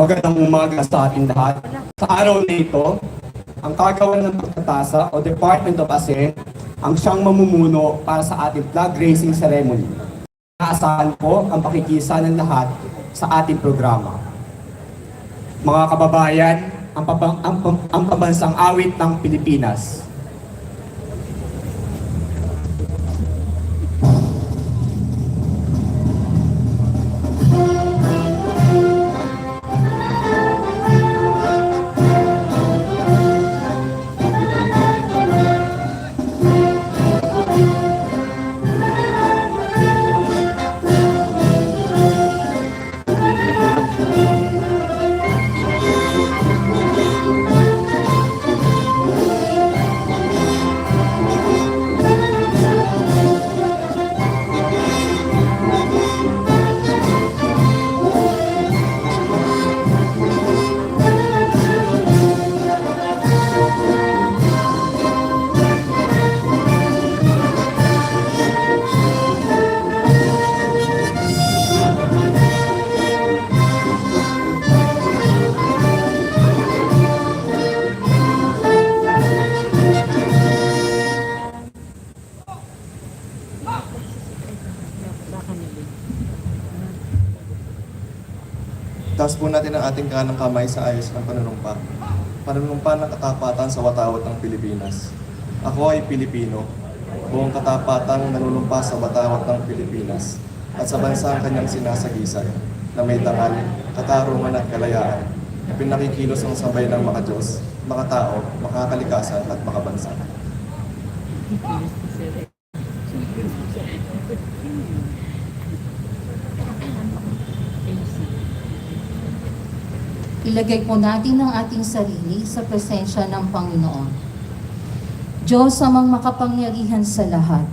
Magandang umaga sa ating lahat. Sa araw na ito, ang kagawan ng pagtatasa o Department of ASEN ang siyang mamumuno para sa ating flag raising ceremony. Naasahan ko ang pakikisa ng lahat sa ating programa. Mga kababayan, ang, pabang, ang, ang pambansang awit ng Pilipinas. Taas po natin ang ating kanang kamay sa ayos ng panunumpa. Panunumpa ng katapatan sa watawat ng Pilipinas. Ako ay Pilipino. Buong katapatang nanunumpa sa watawat ng Pilipinas at sa bansang kanyang sinasagisan na may dangal, katarungan at kalayaan na pinakikilos ang sabay ng mga Diyos, mga tao, makakalikasan at makabansa. Ilagay po natin ang ating sarili sa presensya ng Panginoon. Diyos amang makapangyarihan sa lahat,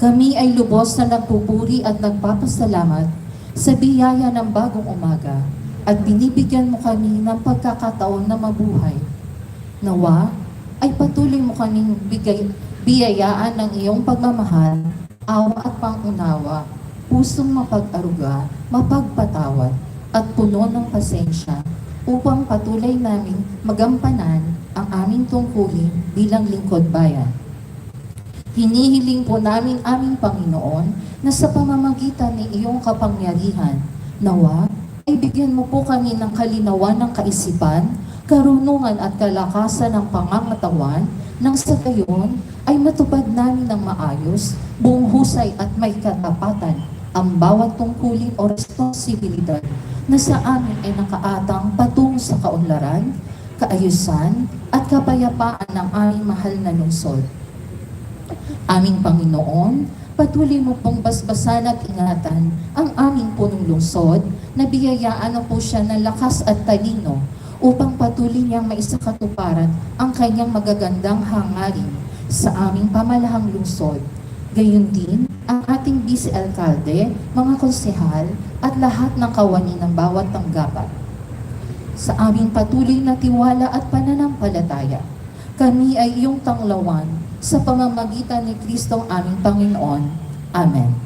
kami ay lubos na nagpupuri at nagpapasalamat sa biyaya ng bagong umaga at binibigyan mo kami ng pagkakataon na mabuhay. Nawa ay patuloy mo kaming bigay, biyayaan ng iyong pagmamahal, awa at pangunawa, pusong mapag-aruga, mapagpatawad, at puno ng pasensya upang patuloy naming magampanan ang aming tungkulin bilang lingkod bayan. Hinihiling po namin aming Panginoon na sa pamamagitan ng iyong kapangyarihan, nawa ay bigyan mo po kami ng kalinawan ng kaisipan, karunungan at kalakasan ng pangangatawan nang sa gayon ay matupad namin ng maayos, buong husay at may katapatan ang bawat tungkulin o responsibilidad na sa amin ay nakaatang patungo sa kaunlaran, kaayusan at kapayapaan ng aming mahal na lungsod. Aming Panginoon, patuloy mo pong basbasan at ingatan ang aming punong lungsod na biyayaan na po siya ng lakas at talino upang patuloy niyang maisakatuparan ang kanyang magagandang hangarin sa aming pamalahang lungsod. Gayon din, ang ating vice-alkalde, mga konsehal at lahat ng kawani ng bawat tanggapan. Sa aming patuloy na tiwala at pananampalataya, kami ay iyong tanglawan sa pamamagitan ni Kristong aming Panginoon. Amen.